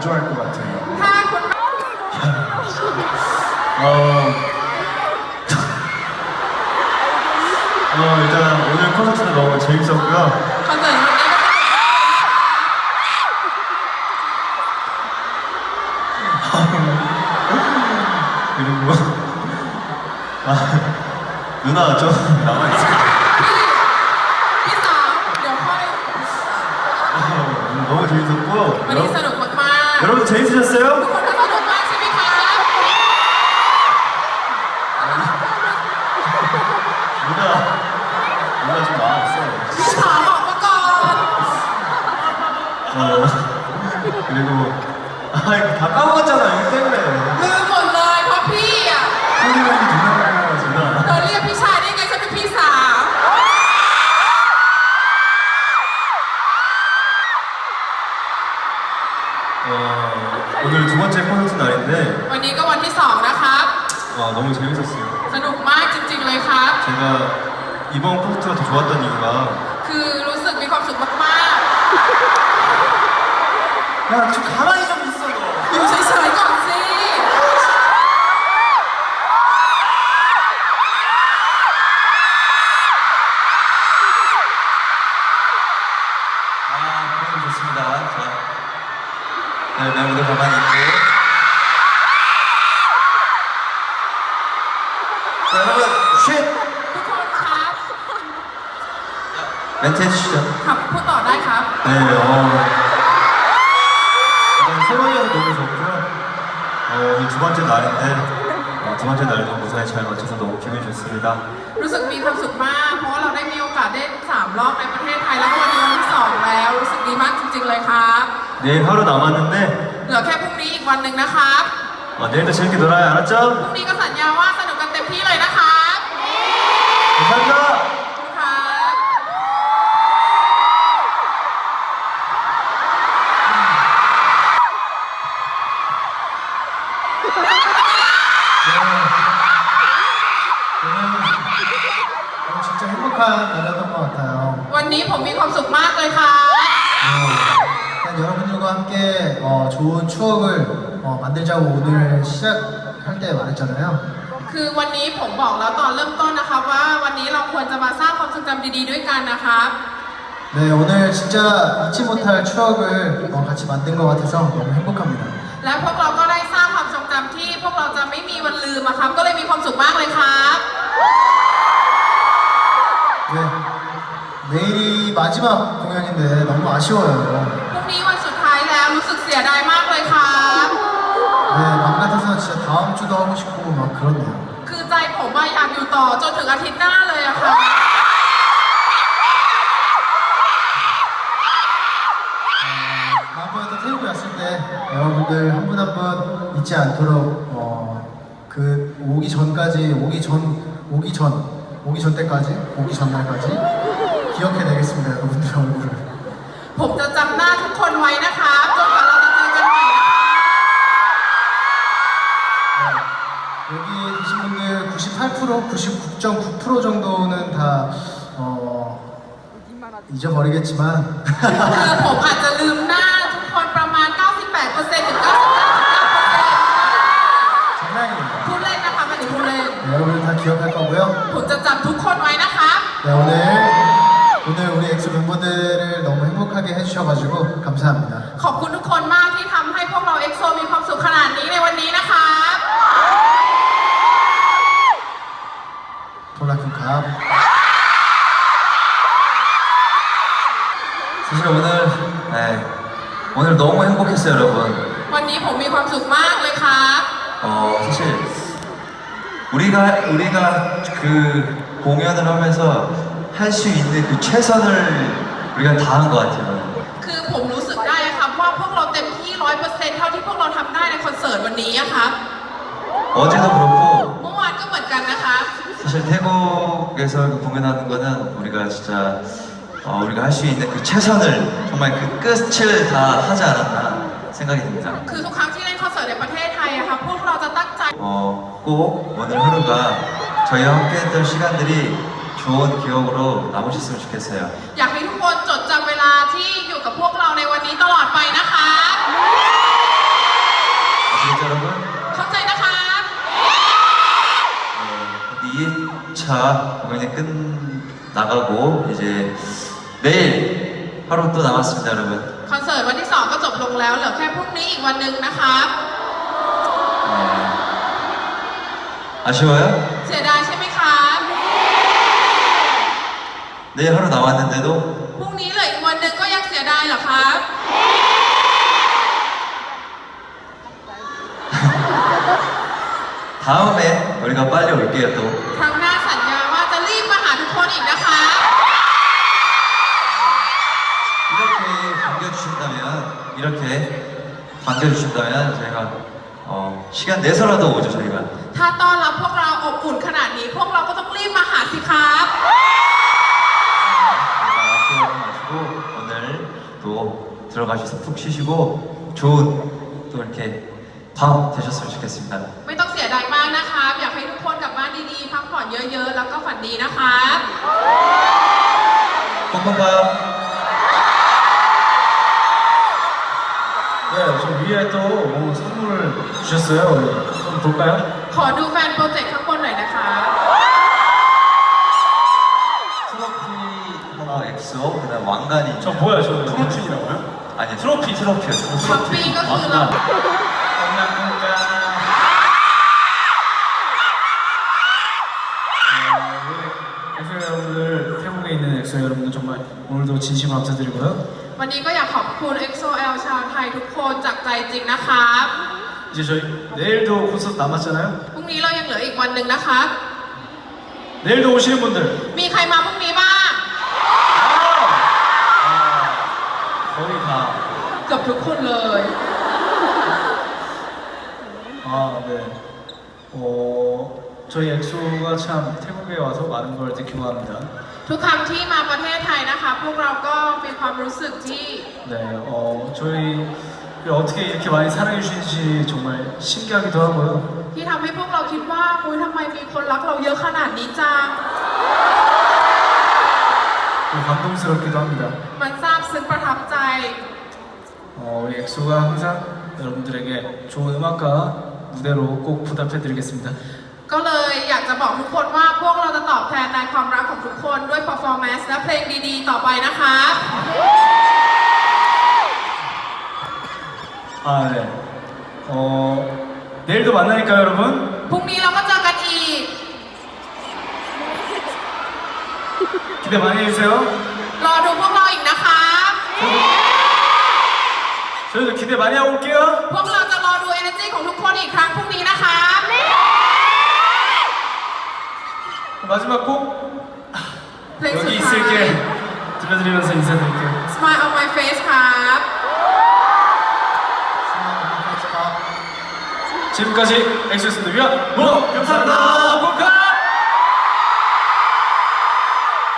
좋아할 것 같아요. 어, 어, 어, 일단 오늘 콘서트는 너무 재밌었고요. 그리고 아, 누나 좀 남아있어요. 어, 너무 재밌었고 여러분- 재밌으셨어요? 어, 그리고 아, 다 까먹었잖아, 요 때문에. 오늘 두 번째 콘서트 날인데 วันนี้ก็วันที่สองนะครับ 와 너무 재밌었어요. สนุกมากจริงๆเลยครับ 제가 이번 콘서트가 더 좋았던 이유가 คือรู้สึกมีความสุขมาก 야 좀 가만히 좀 있어 너. ๆ อยู่เฉย 여러분 쉿 ทุกคนครับ 멘트 해주시죠. ขับพูดต่อได้ครับ 네, 어. 일단 세 번이어서 너무 좋고요. 어, 오늘 두 번째 날인데 어, 두 번째 날도 무사히 잘 마쳐서 너무 기분이 좋습니다. รู้สึกมีความสุขมาก เพราะว่าเราได้มีโอกาสได้สามรอบในประเทศไทยแล้วก็วันนี้วันที่สองแล้ว รู้สึกดีมากจริง ๆ เลยครับ 내일 하루 남았는데 เหลือแค่พรุ่งนี้อีกวันหนึ่งนะครับ 어, 내일도 재밌게 놀아요, 알았죠? พรุ่งนี้ก็สัญญาว่า ฟังเดี๋ยวเราต้องกอดเท้า วันนี้ผมมีความสุขมากเลยค่ะ 일단 여러분들과 함께 어, 좋은 추억을 어, 만들자고 오늘 시작할 때 말했잖아 요. คือวันนี้ผมบอกแล้วตอนเริ่มต้นนะคะว่าวันนี้เราควรจะมาสร้างความทรงจำดีๆด้วยกันนะครับ 네, 오늘 진짜 잊지 못할 추억을 어, 같이 만든 것 같아서 너무 행복합니 다. และพวกเราก็ได้สร้างความทรงจำที่พวกเราจะไม่มีวันลืมนะครับ ก็เลยมีความสุขมากเลยครับ 마지막 공연인데 너무 아쉬워요. พรุ่งนี้วันสุดท้ายแล้วรู้สึกเสียดายมากเลยครับ 네, 맘 같아서 진짜 다음 주도 하고 싶고 막 그렇네요. คือใจผมว่าอยากอยู่ต่อจนถึงอาทิตย์หน้าเลยอะครับ 다음번에 또 태국에 왔을 때 여러분들 한 분 한 분 잊지 않도록 어, 그 오기 전까지 오기 전 오기 전 오기 전 때까지 오기 전날까지 기억해내겠습니다 여러분들 얼굴을 ผมจะจำหน้าทุกคนไว้นะครับจนกว่าเราจะเจอกันใหม่นะครับ 네, 여기 계신 분들 98% 99.9% 정도는 다 어, 잊어버리겠지만 คือผมอาจจะลืมหน้าทุกคนประมาณ 98%ถึง 99.9% 장난입니다 พูดเล่นนะคะมันถึงพูดเล่น 네, 여러분들 다 기억할 거고요 ผมจะจำทุกคนไว้นะครับ 네, 오늘 오늘 우리 엑소 멤버들을 너무 행복하게 해주셔가지고 감사합니다. ขอบคุณทุกคนมากที่ทำให้พวกเราเอ็กโซมีความสุขขนาดนี้ในวันนี้นะคะ 돌라쿤 갑. 사실 오늘 네, 오늘 너무 행복했어요 여러분 วันนี้ผมมีความสุขมากเลยครับ 어 사실 우리가 우리가 그 공연을 하면서 할 수 있는 그 최선을 우리가 다한 것 같아요 คือผมรู้สึกได้ครับว่าพวกเราเต็มที่ร้อยเปอร์เซ็นต์เท่าที่พวกเราทำได้ในคอนเสิร์ตวันนี้อะครับ 어제도 그렇고 เมื่อวานก็เหมือนกันนะครับ 사실 태국에서 그 공연하는 거는 우리가 진짜 어, 우리가 할 수 있는 그 최선을 정말 그 끝을 다 하지 않았나 생각이 듭니다 คือทุกครั้งที่เล่นคอนเสิร์ตในประเทศไทยอะครับพวกเราจะตั้งใจ 어, 꼭 오늘 하루가 저희와 함께했던 시간들이 좋은 기억으로 남으셨으면 좋겠어 요. อยากให้ทุกคนจดจำเวลาที่อยู่กับพวกเราในวันนี้ตลอดไปนะคะ,ข้าใจนะคะ 네, 2차 공연이 끝나가고 이제 내일 하루 또 남았습니 다, 여러 분. คอนเสิร์ตวันที่ 2 ก็จบลงแล้วเหลือแค่พรุ่งนี้อีกวันนึงนะคะ 네. 아쉬워 요? เสียดาย 내일 하루 남았는데도 พรุ่งนี้เหลืออีกวันหนึ่งก็ยังเสียดายเหรอครับ 다음에 우리가 빨리 올게요 또. ครั้งหน้าสัญญาว่าจะรีบมาหาทุกคนอีกนะคะ 이렇게 반겨주신다면 이렇게 반겨주신다면 저희가 어, 시간 내서라도 오죠 저희가 ถ้าต้อนรับพวกเราอบอุ่นขนาดนี้ พวกเราก็ต้องรีบมาหาสิครับ 들어가셔서 푹 쉬시고 좋은 또 이렇게 밤 되셨으면 좋겠습니다 ไม่ต้องเสียดายมากนะครับ อยากให้ทุกคนกลับบ้านดีๆ พักผ่อนเยอะๆ แล้วก็ฝันดีนะครับ 꼭 봐요 네, 저 위에 또 뭐 선물을 주셨어요. 좀 볼까요? ขอดูแฟนโปรเจกต์ข้างบนหน่อยนะคะ 트로피하고 엑소 그다음 왕관이 저 뭐야, 저 트로피라고 요? 아니 트로피 트로피요 ท็อปปี้ก็คือเรา 감사합니다. 엑소 여러분들, 태국에 있는 엑소 여러분들 정말 오늘도 진심으로 감사드리고요. วันนี้ก็อยากขอบคุณ XOL ชาวไทยทุกคนจากใจจริงนะครับ 이제 저희 내일도 콘서트 남았잖아요. พรุ่งนี้เรายังเหลืออีกวันหนึ่งนะครับ 내일도 오시는 분들 มีใครมาพรุ่งนี้บ้าง เกือบทุกคนเลย 아, 네. 어, 저희 엑소가 참 태국에 와서 많은 걸 느끼고 합니다. ทุกครั้งที่มาประเทศไทยนะคะ พวกเราก็มีความรู้สึกที่ 네, 어, 저희 어떻게 이렇게 많이 사랑해 주시는지 정말 신기하기도 하고요. ที่ทำให้พวกเราคิดว่าอุ้ยทำไมมีคนรักเราเยอะขนาดนี้จัง 그리고 감동스럽기도 합니다. มันซาบซึ้งประทับใจ 어, 우리 엑소가 항상 여러분들에게 좋은 음악과 무대로 꼭 보답해드리겠습니다. ก็เลยอยากจะบอกทุกคนว่าพวกเราจะตอบแทนในความรักของทุกคนด้วย performance และเพลงดีๆ ต่อไปนะคะ 아, 네. 어, 내일도 만나니까요, 여러분. พรุ่งนี้เราก็เจอกันอีก 기대 많이 해주세요. รอดูพวกเราอีกนะคะ ะ 저희도 기대 많이 하고 올게요. พวกเราจะรอดู energy ของทุกคนอีกครั้งพรุ่งนี้นะคะ 마지막 곡 เพลงสุด 여기 ท้าย 있을게 들려드리면서 인사드릴게요. Smile on my face ครับ 지금까지 엑소였습니다. 위안 뭐 감사합니다. 고카